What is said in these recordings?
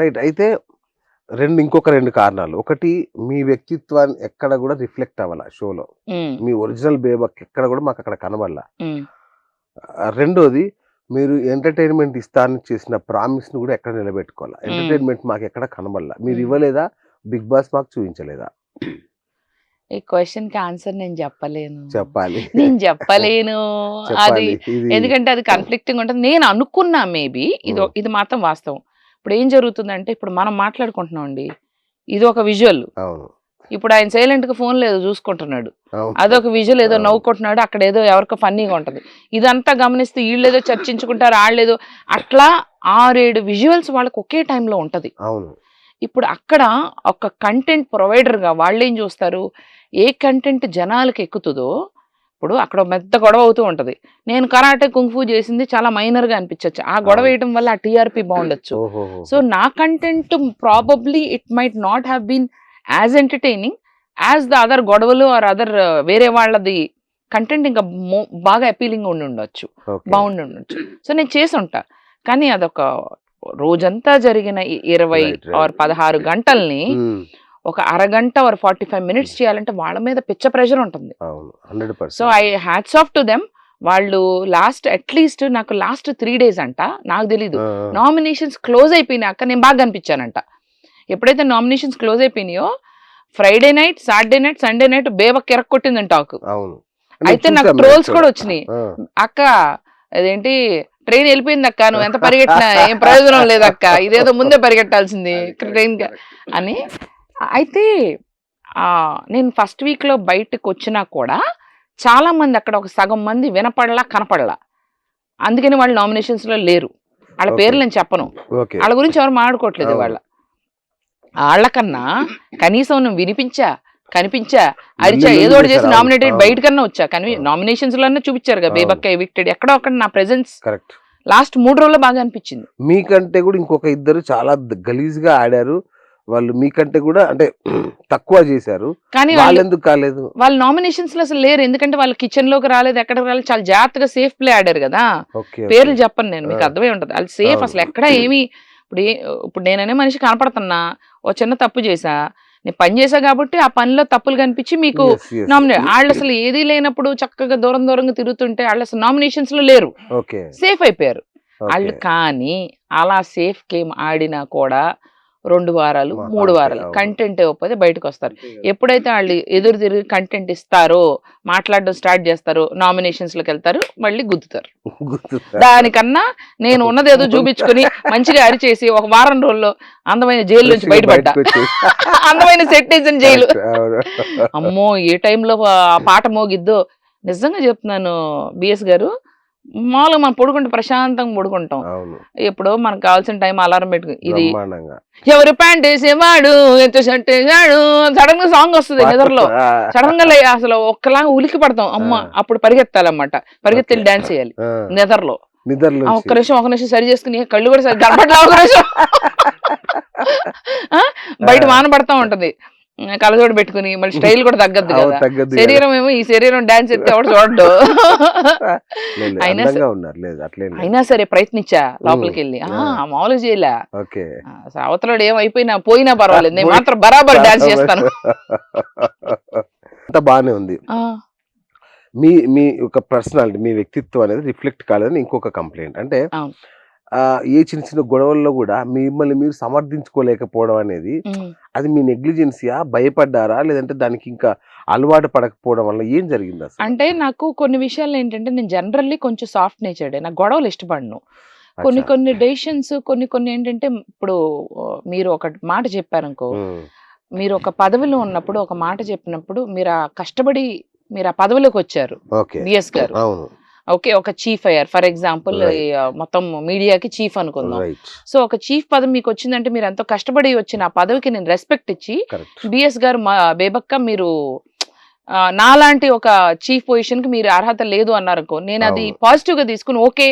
Right. అయితే రెండు ఇంకొక రెండు కారణాలు. ఒకటి మీ వ్యక్తిత్వాన్ని ఎక్కడ కూడా రిఫ్లెక్ట్ అవ్వాల షోలో. మీ ఒరిజినల్ బేబక్ ఎక్కడ కూడా మాకు అక్కడ కనబడాల. రెండోది మీరు ఎంటర్టైన్మెంట్ ఇస్తానని చేసిన ప్రామిస్ని కూడా ఎక్కడ నిలబెట్టుకోవాలి. ఎంటర్టైన్మెంట్ మాకు ఎక్కడ కనబడాల. మీరు. ఇవ్వలేదా? బిగ్ బాస్ మాకు చూపించలేదా? ఈ క్వశ్చన్కి ఆన్సర్ నేను చెప్పలేను. చెప్పాలి. నేను చెప్పలేను. అది ఎందుకంటే అది కన్ఫ్లిక్టింగ్ ఉంటుంది. నేను అనుకున్నా మేబీ ఇది. ఇది మాత్రం వాస్తవం. ఇప్పుడు ఏం జరుగుతుందంటే ఇప్పుడు మనం మాట్లాడుకుంటున్నాం అండి ఇది ఒక విజువల్. ఇప్పుడు ఆయన సైలెంట్గా ఫోన్ లేదు చూసుకుంటున్నాడు. అదొక విజువల్ ఏదో. నవ్వుకుంటున్నాడు అక్కడ ఏదో ఎవరికో ఫన్నీగా ఉంటది. ఇదంతా గమనిస్తే వీళ్ళు ఏదో చర్చించుకుంటారు ఏదో అట్లా ఆరేడు విజువల్స్ వాళ్ళకి ఒకే టైంలో ఉంటది. ఇప్పుడు అక్కడ ఒక కంటెంట్ ప్రొవైడర్గా వాళ్ళు ఏం చూస్తారు? ఏ కంటెంట్ జనాలకు ఎక్కుతుందో ఇప్పుడు అక్కడ పెద్ద గొడవ అవుతూ ఉంటది. నేను కరాటే కుంఫు చేసింది చాలా మైనర్గా అనిపించవచ్చు ఆ గొడవ. వేయడం వల్ల ఆ టీఆర్పీ బాగుండొచ్చు. సో నా content probably it might not have been as entertaining as the other గొడవలు ఆర్ అదర్ వేరే వాళ్ళది కంటెంట్ ఇంకా బాగా అపీలింగ్ ఉండి ఉండొచ్చు. బాగుండి ఉండొచ్చు. సో నేను చేసి ఉంటా. కానీ అదొక రోజంతా జరిగిన ఇరవై. ఆర్ పదహారు గంటల్ని ఒక అరగంట ఆర్ ఫార్టీ ఫైవ్ మినిట్స్ చేయాలంటే వాళ్ళ మీద పిచ్చ ప్రెషర్ ఉంటుంది. So I hats off to them వాళ్ళు లాస్ట్ అట్లీస్ట్ నాకు లాస్ట్ త్రీ డేస్ అంట నాకు తెలీదు. నామినేషన్స్ క్లోజ్ అయిపోయినాక నేను బాగా కనిపించానంట. ఎప్పుడైతే nominations close అయిపోయినాయో Friday night Saturday night Sunday night బేబక్ ఎరక్కొట్టింది టాక్ అయితే నాకు ట్రోల్స్ కూడా వచ్చినాయి. అక్క అదేంటి ట్రైన్ వెళ్ళిపోయింది అక్క నువ్వు ఎంత పరిగెట్టినా ఏం ప్రయోజనం లేదు అక్క ఇదేదో ముందే పరిగెట్టాల్సింది ట్రైన్ అని అయితే నేను ఫస్ట్ వీక్లో బయటకు వచ్చినా కూడా చాలా మంది అక్కడ ఒక సగం మంది వినపడలా కనపడలా. అందుకని వాళ్ళు నామినేషన్స్లో లేరు వాళ్ళ. పేర్లు నేను చెప్పను. వాళ్ళ గురించి ఎవరు మాట్లాడుకోవట్లేదు. వాళ్ళ వాళ్ళకన్నా కనీసం నువ్వు వినిపించా కనిపించా అరిచా ఏదో ఒకటి చేసి నామినేటెడ్. బయటకన్నా వచ్చా? కానీ. నామినేషన్స్లోనే చూపించారు కదా. బేబక్క ఎవిక్టెడ్ ఎక్కడో అక్కడ నా ప్రెజెన్స్ కరెక్ట్. లాస్ట్ మూడు రోజుల్లో బాగా అనిపించింది. మీకంటే కూడా ఇంకొక ఇద్దరు చాలా గలీజ్గా ఆడారు. వాళ్ళు మీకంటే కూడా అంటే తక్కువ చేశారు. కానీ వాళ్ళు ఎందుకు కాలేదు? వాళ్ళ నామినేషన్స్లో అసలు లేరు. ఎందుకంటే వాళ్ళు కిచెన్లోకి రాలేదు ఎక్కడికి రాలేదు. చాలా జాగ్రత్తగా సేఫ్ ప్లే ఆడారు కదా. పేర్లు చెప్పను నేను మీకు. అర్థమై ఉంటది. వాళ్ళు సేఫ్. అసలు ఎక్కడ ఏమి ఇప్పుడు ఇప్పుడు నేననే మనిషి కనపడుతున్నా ఓ చిన్న తప్పు చేసా నేను పని చేసా కాబట్టి ఆ పనిలో తప్పులు కనిపించి మీకు నామినేట్ వాళ్ళు అసలు ఏదీ లేనప్పుడు చక్కగా దూరం దూరంగా తిరుగుతుంటే వాళ్ళు అసలు నామినేషన్స్లో లేరు. సేఫ్ అయిపోయారు. వాళ్ళు కానీ అలా సేఫ్ గేమ్ ఆడినా కూడా రెండు వారాలు మూడు వారాలు. కంటెంట్ ఇవ్వకపోతే బయటకు వస్తారు. ఎప్పుడైతే వాళ్ళు ఎదురు తిరిగి కంటెంట్ ఇస్తారో మాట్లాడడం స్టార్ట్ చేస్తారో నామినేషన్స్లోకి వెళ్తారు మళ్ళీ గుద్దుతారు. దానికన్నా నేను ఉన్నది ఏదో చూపించుకొని మంచిగా అరిచేసి ఒక వారం రోజుల్లో అందమైన జైలు నుంచి బయటపడ్డా. అందమైన సెట్ వేసిన జైలు. అమ్మో ఏ టైంలో ఆ పాట మోగిద్దో. నిజంగా చెప్తున్నాను బిఎస్ గారు మామూలుగా మనం పడుకుంటే ప్రశాంతంగా పడుకుంటాం. ఎప్పుడో మనకు కావాల్సిన టైం అలారం పెట్టుకుని ఇది ఎవరు ప్యాంట్ వేసేవాడు ఎంత షర్ట్ వేసాడు సడన్గా సాంగ్ వస్తుంది నిద్రలో. సడన్గా లే- అసలు ఒక్కలాగా ఉలికి పడతాం. అమ్మ. అప్పుడు పరిగెత్తాలన్నమాట. పరిగెత్తి డాన్స్ చేయాలి. నిద్రలో. ఒక్క నిమిషం ఒక నిమిషం సరి చేసుకుని కళ్ళు కూడా సరి కనపట్లా ఒక నిమిషం. బయట వాన పడతా ఉంటది. కలజోడు పెట్టుకుని మళ్ళీ స్టైల్ కూడా తగ్గద్దు కదా. శరీరం ఏమో ఈ శరీరం డాన్స్ ఎత్తే ఎవడు చూడడు. అయినా అందంగా ఉన్నారు. లేదు అట్లేం లేదు. అయినా సరే ప్రయత్నించా లోపలికి వెళ్ళి. మామూలుగా చేయలే. అవతలోడు ఏమైపోయినా పోయినా పర్వాలేదు. నేను మాత్రం బరాబర్ డాన్స్ చేస్తాను. అంత బానే ఉంది. మీ మీ ఒక పర్సనాలిటీ మీ వ్యక్తిత్వం అనేది రిఫ్లెక్ట్ కాలేదని ఇంకొక కంప్లైంట్. అంటే ఏ చిన్న చిన్న గొడవల్లో కూడా మిమ్మల్ని మీరు సమర్థించుకోలేకపోవడం అనేది. అది మీ నెగ్లిజెన్సీయా? భయపడ్డారా? లేదంటే దానికి ఇంకా అలవాటు పడకపోవడం వల్ల ఏం జరిగింది అసలు? అంటే నాకు కొన్ని విషయాలు ఏంటంటే నేను జనరల్లీ కొంచెం సాఫ్ట్ నేచర్డ్. నాకు గొడవలు ఇష్టపడను. కొన్ని. కొన్ని డెసిషన్స్ కొన్ని కొన్ని ఏంటంటే ఇప్పుడు మీరు ఒక మాట చెప్పారనుకో మీరు ఒక పదవిలో ఉన్నప్పుడు ఒక మాట చెప్పినప్పుడు మీరు ఆ కష్టపడి మీరు ఆ పదవిలోకి వచ్చారు. ఓకే. బిఎస్ గారు. ఓకే ఒక చీఫ్ అయ్యారు. For example. మొత్తం మీడియాకి చీఫ్ అనుకుందాం. సో ఒక చీఫ్ పదవి మీకు వచ్చిందంటే మీరు ఎంతో కష్టపడి వచ్చిన ఆ పదవికి నేను రెస్పెక్ట్ ఇచ్చి బిఎస్ గారు మా బేబక్క మీరు నాలాంటి ఒక చీఫ్ పొజిషన్కి మీరు అర్హత లేదు అన్నారు అనుకో నేను అది. పాజిటివ్గా తీసుకుని ఓకే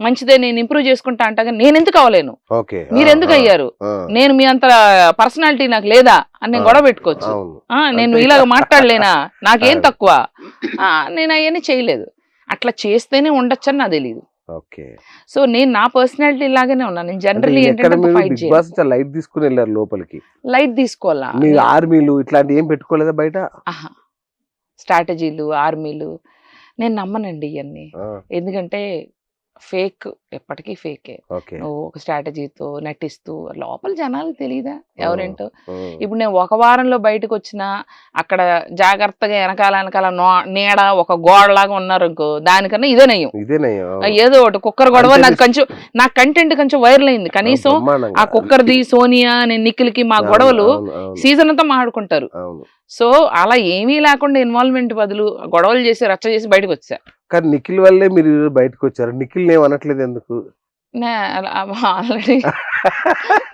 మంచిదే నేను ఇంప్రూవ్ చేసుకుంటా అంటా నేను ఎందుకు అవ్వలేను? మీరు ఎందుకు అయ్యారు? నేను మీ అంత పర్సనాలిటీ నాకు లేదా అని నేను గొడవ పెట్టుకోవచ్చు. నేను. ఇలాగ మాట్లాడలేనా? నాకేం. తక్కువ? నేను అవన్నీ చేయలేదు. అట్లా చేస్తేనే ఉండొచ్చని నాకు తెలియదు ఓకే. సో నేను నా పర్సనాలిటీ లాగానే ఉన్నాను నేను జనరల్లీ ఏంటంటే లైట్ తీసుకుని వెళ్ళారు లోపలికి? లైట్ తీసుకోవాలా? మీరు ఆర్మీలు ఇట్లాంటి ఏం పెట్టుకోలేదా బయట. స్ట్రాటజీలు ఆర్మీలు. నేను నమ్మనండి ఇవన్నీ ఎందుకంటే ఫేక్ ఎప్పటికీ ఫేకే. ఓకే. నువ్వు ఒక స్ట్రాటజీతో నటిస్తూ లోపల జనాలకు తెలియదా ఎవరేంటో? ఇప్పుడు నేను ఒక వారంలో బయటకు వచ్చినా అక్కడ జాగ్రత్తగా వెనకాల వెనకాల నీడ ఒక గోడలాగా ఉన్నారు ఇంకో దానికన్నా ఇదే నయ్యం ఇదేనయ్యా ఏదో ఒకటి కుక్కర్ గొడవ నాకు కొంచెం నా కంటెంట్ కొంచెం వైరల్ అయింది. కనీసం ఆ కుక్కర్ది సోనియా నేను నిఖిల్కి మా గొడవలు సీజన్ అంతా మాట్లాడుకుంటారు. సో అలా ఏమీ లేకుండా ఇన్వాల్వ్మెంట్ బదులు గొడవలు చేసి రచ్చ చేసి బయటకు వచ్చారు కానీ నిఖిల్ వల్లే మీరు బయటకు వచ్చారు. నిఖిల్ ఏం అనట్లేదు ఎందుకు? ఆల్రెడీ.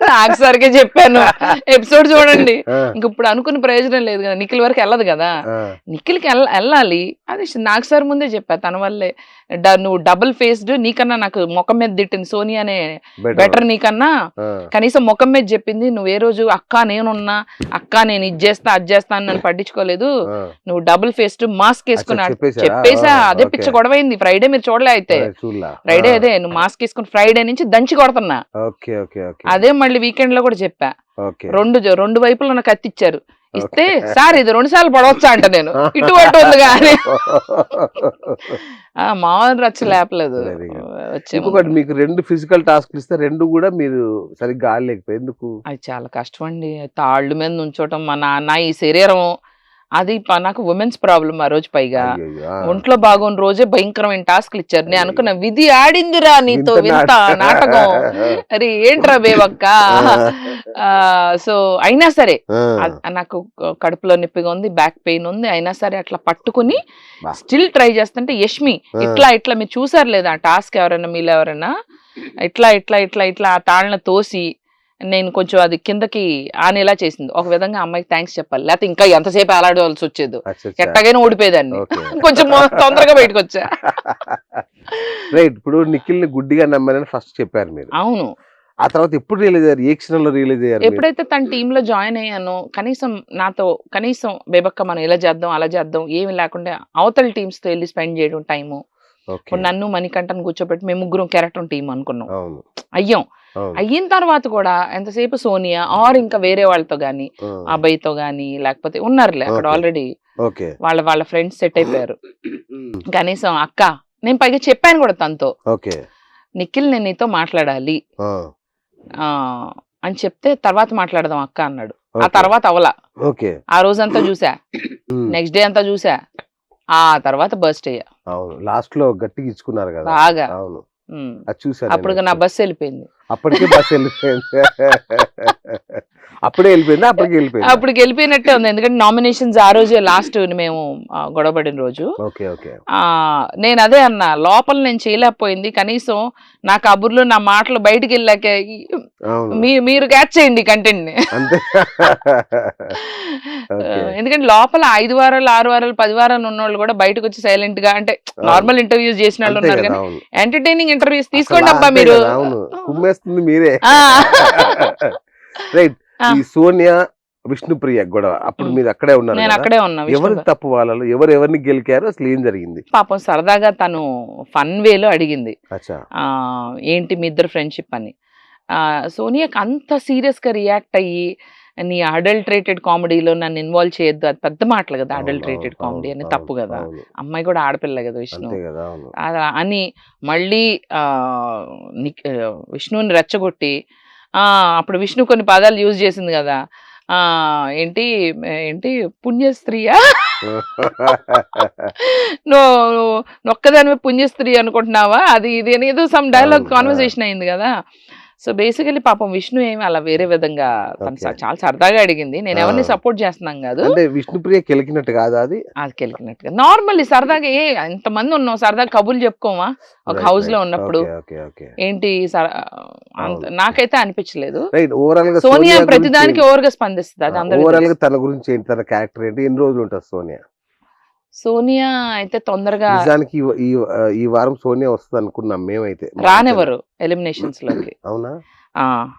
నాకు సరిగ్గా చెప్పాను. ఎపిసోడ్ చూడండి. ఇంక ఇప్పుడు అనుకున్న ప్రయోజనం లేదు కదా. నిఖిల్ వరకు వెళ్ళదు కదా. నిఖిల్కి వెళ్ళ వెళ్ళాలి. అది నాకు సార్ ముందే చెప్పా. తన వల్లే. నువ్వు డబుల్ ఫేస్డ్ నీకన్నా నాకు ముఖం మీద తిట్టింది సోనియానే better. బెటర్ నీకన్నా. కనీసం ముఖం మీద చెప్పింది నువ్వు ఏ రోజు అక్క నేనున్నా అక్క నేను ఇది చేస్తా అది చేస్తా అని నన్ను పట్టించుకోలేదు. నువ్వు డబుల్ ఫేస్డ్ మాస్క్ వేసుకుని అచ్చా, ఆడు- చెప్పేశారా? చెప్పేసా అదే. పిచ్చ గొడవైంది. ఫ్రైడే మీరు చూడలే అయితే. ఫ్రైడే అదే నువ్వు మాస్క్ వేసుకుని ఫ్రైడే నుంచి దంచి కొడుతున్నా. అదే మళ్ళీ వీకెండ్లో కూడా చెప్పా. రెండు రెండు వైపులు నాకు కత్తిచ్చారు. ఇస్తే. సార్ ఇది రెండు సార్లు పడవచ్చా అంట నేను. ఇటు అటు ఉంది కానీ. ఆ, మామూలు రచ్చ లేపలేదు. ఇంకొకటి మీకు రెండు ఫిజికల్ టాస్క్లు ఇస్తే రెండు కూడా మీరు సరిగ్గా ఆడలేకపోయి ఎందుకు? అది చాలా కష్టం అండి. తాళ్ళు మీద నుంచోటం మా నాన్న ఈ శరీరం అది నాకు ఉమెన్స్ ప్రాబ్లం ఆ రోజు పైగా. ఒంట్లో బాగోని రోజే భయంకరమైన టాస్క్లు ఇచ్చారు. నేను అనుకున్న విధి ఆడిందిరా నీతో వింత వింత నాట- నాటకం. అరే ఏంట్రా బేవక్క? సో అయినా సరే నాకు కడుపులో నొప్పిగా ఉంది బ్యాక్ పెయిన్ ఉంది. అయినా సరే అట్లా పట్టుకుని. స్టిల్ ట్రై చేస్తుంటే యష్మి. ఇట్లా ఇట్లా మీరు చూసారు లేదా ఆ టాస్క్ ఎవరైనా మీలో ఎవరైనా? ఇట్లా ఇట్లా ఇట్లా ఇట్లా ఆ తాళ్ళని తోసి నేను కొంచెం అది కిందకి ఆనేలా చేసింది ఒక విధంగా అమ్మాయికి థ్యాంక్స్ చెప్పాలి లేకపోతే ఇంకా ఎంతసేపు అలాడవలసి వచ్చేది. ఎట్టగైనా ఓడిపోయేదాన్ని. కొంచెం తొందరగా బయటకు వచ్చా రైట్ ఇప్పుడు నిఖిల్ని గుడ్డిగా నమ్మారని ఫస్ట్ చెప్పారు మీరు అవును ఆ తర్వాత ఎప్పుడు రియలైజ్ అయ్యారు ఏ క్షణంలో రియలైజ్ అయ్యారు? ఎప్పుడైతే తన టీమ్లో జాయిన్ అయ్యానో కనీసం నాతో కనీసం బేబక్క మనం ఇలా చేద్దాం అలా చేద్దాం ఏమి లేకుండా అవతల టీమ్స్తో వెళ్ళి స్పెండ్ చేయడం టైము. ఇప్పుడు నన్ను మణికంఠను కూర్చోబెట్టి మేము ముగ్గురం కెరటం టీం అనుకున్నాం. అవును. అయ్యాం. అయిన తర్వాత కూడా ఎంతసేపు సోనియా ఆర్ ఇంకా వేరే వాళ్ళతో గాని ఆ, అబ్బాయితో గాని లేకపోతే ఉన్నారులే అక్కడ. Already okay. వాళ్ళ వాళ్ళ ఫ్రెండ్స్ సెట్ అయిపోయారు. కనీసం అక్క నేను పైగా చెప్పాను కూడా తనతో. ఓకే. నిఖిల్ నేను నీతో మాట్లాడాలి. ఆ, ఆ అని చెప్తే తర్వాత మాట్లాడదాం అక్క అన్నాడు. ఆ. తర్వాత అవలా. ఓకే. ఆ రోజంతా చూసా. నెక్స్ట్ డే అంతా చూసా. ఆ తర్వాత బస్ట్ అయ్యా అవును. లాస్ట్లో గట్టిగా ఇచ్చుకున్నారు కదా. బాగా. అవును. అది చూసాను అప్పుడు. నా బస్సు వెళ్ళిపోయింది. అప్పటికే బస్ వెళ్ళిపోయింది. అప్పుడే వెళ్ళిపోయింది? అప్పటికి వెళ్ళిపోయింది? అప్పుడు వెళ్ళిపోయినట్టే ఉంది. ఎందుకంటే నామినేషన్స్ ఆ రోజే లాస్ట్ మేము గొడవపడిన రోజు. Okay okay. నేను అదే అన్నా లోపల నేను చేయలేకపోయింది. కనీసం నా కబుర్లు నా మాటలు బయటికి వెళ్ళాక మీరు క్యాచ్ చేయండి కంటెంట్ని ఎందుకంటే లోపల ఐదు వారాలు ఆరు వారాలు పది వారాలు ఉన్న వాళ్ళు కూడా బయటకు వచ్చి సైలెంట్గా అంటే నార్మల్ ఇంటర్వ్యూస్ చేసిన వాళ్ళు ఉన్నారు కానీ. ఎంటర్టైనింగ్ ఇంటర్వ్యూస్ తీసుకోండి అబ్బా మీరు. కుమ్మేస్తుంది. రైట్. ఈ సోనియా విష్ణుప్రియ గొడవ అప్పుడు. మీరు అక్కడే ఉన్నారు నేను? అక్కడే ఉన్నా ఎవరి తప్పు వాళ్ళలో ఎవరు ఎవరిని గెలికారు అసలు ఏం జరిగింది? పాపం సరదాగా తను ఫన్ వేలో అడిగింది. ఏంటి మీ ఇద్దరు ఫ్రెండ్షిప్ అని. ఆ, సోనియాకి అంత సీరియస్గా రియాక్ట్ అయ్యి నీ అడల్ట్రేటెడ్ కామెడీలో నన్ను ఇన్వాల్వ్ చేయొద్దు. అది పెద్ద మాటలు కదా అడల్ట్రేటెడ్ కామెడీ అని తప్పు కదా. అమ్మాయి కూడా ఆడపిల్ల కదా విష్ణు. అని మళ్ళీ విష్ణువుని రెచ్చగొట్టి అప్పుడు విష్ణు కొన్ని పదాలు యూజ్ చేసింది కదా. ఆ ఏంటి ఏంటి పుణ్యస్త్రీయా? నువ్వు ఒక్కదానివే పుణ్యస్త్రీ అనుకుంటున్నావా? అది ఇది ఏదో సమ్ డైలాగ్ కాన్వర్సేషన్ అయింది కదా. సో బేసికలీ పాపం విష్ణు ఏమి అలా వేరే విధంగా తను. చాలా సరదాగా అడిగింది నేను ఎవరిని. సపోర్ట్ చేస్తున్నాం కాదు అంటే విష్ణుప్రియ గెలికినట్టు కాదా అది అది కెలికినట్టుగా నార్మల్లీ సరదాగా ఏ ఎంతమంది ఉన్నాం సరదాగా కబుర్లు చెప్పుకోమా ఒక హౌస్లో. ఉన్నప్పుడు ఏంటి. నాకైతే అనిపించలేదు గా సోనియా ప్రతిదానికి ఏంటి? ఓవర్గా స్పందిస్తుంది అది ఓవరాల్గా. తన గురించి ఏంటి తన క్యారెక్టర్ ఏంటి ఎన్ని రోజులు ఉంటుంది సోనియా సోనియా అయితే తొందరగా నిజానికి ఈ- వారం సోనియా వస్తుంది అనుకున్నాం మేమైతే రానివ్వరు ఎలిమినేషన్స్లోకి అవునా? ఆ.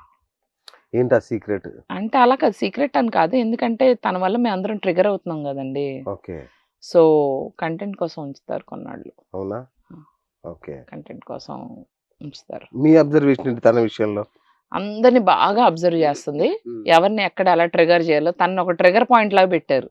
ఏంటి సీక్రెట్? అంటే అలా కాదు సీక్రెట్ అని కాదు. ఎందుకంటే తన వల్ల మేము అందరం ట్రిగర్ అవుతున్నాం కదండి. ఓకే. సో కంటెంట్ కోసం ఉంచుతారు కొన్నాళ్ళు. అవునా? ఓకే. కంటెంట్ కోసం ఉంచుతారు. మీ అబ్జర్వేషన్ ఏంటి తన విషయంలో? అందరిని బాగా అబ్జర్వ్ చేస్తుంది. ఎవరిని ఎక్కడ ఎలా ట్రిగర్ చేయాలో తను ఒక ట్రిగర్ పాయింట్ లాగా పెట్టారు.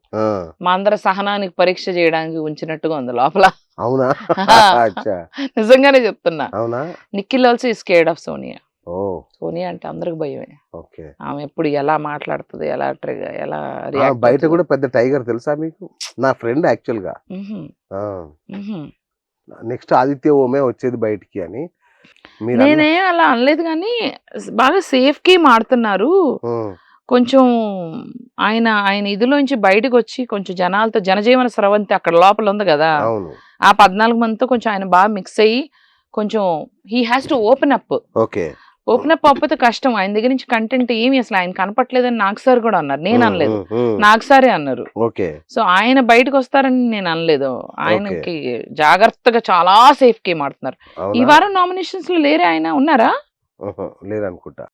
మా అందరి సహనానికి పరీక్ష చేయడానికి ఉంచినట్టుగా ఉంది లోపల. అవునా? అచ్చా. నిజంగానే చెప్తున్నా. అవునా? నిఖిల్ ఆల్సో ఈ స్కేడ్ ఆఫ్ సోనియా. ఓ. సోనియా అంటే అందరికి భయమే. ఓకే. ఆమె ఎప్పుడు ఎలా మాట్లాడుతుంది ఎలా ట్రిగర్ ఎలా బయట. కూడా పెద్ద టైగర్ తెలుసా మీకు? నా ఫ్రెండ్ యాక్చువల్గా. నెక్స్ట్ ఆదిత్య ఓమే వచ్చేది బయటికి అని. నేనేం అలా అనలేదు కానీ బాగా సేఫ్కి మాడుతున్నారు ఉమ్, కొంచెం ఆయన ఆయన ఇదిలోంచి బయటకు వచ్చి కొంచెం జనాలతో జనజీవన స్రవంతి అక్కడ లోపల ఉంది కదా ఆ పద్నాలుగు మందితో కొంచెం ఆయన బాగా మిక్స్ అయ్యి కొంచెం he has to open up okay. Open up అవ్వకపోతే కష్టం. ఆయన దగ్గర నుంచి కంటెంట్ ఏమి అసలు ఆయన కనపట్లేదని నాకు సార్ కూడా అన్నారు. నేను అనలేదు. నాకు సారే అన్నారు. సో ఆయన బయటకు వస్తారని నేను అనలేదు. ఆయనకి జాగ్రత్తగా చాలా సేఫ్ గేమ్ ఆడుతున్నారు. ఈ వారం నామినేషన్స్లో లేరే ఆయన? ఉన్నారా? లేదనుకుంటా.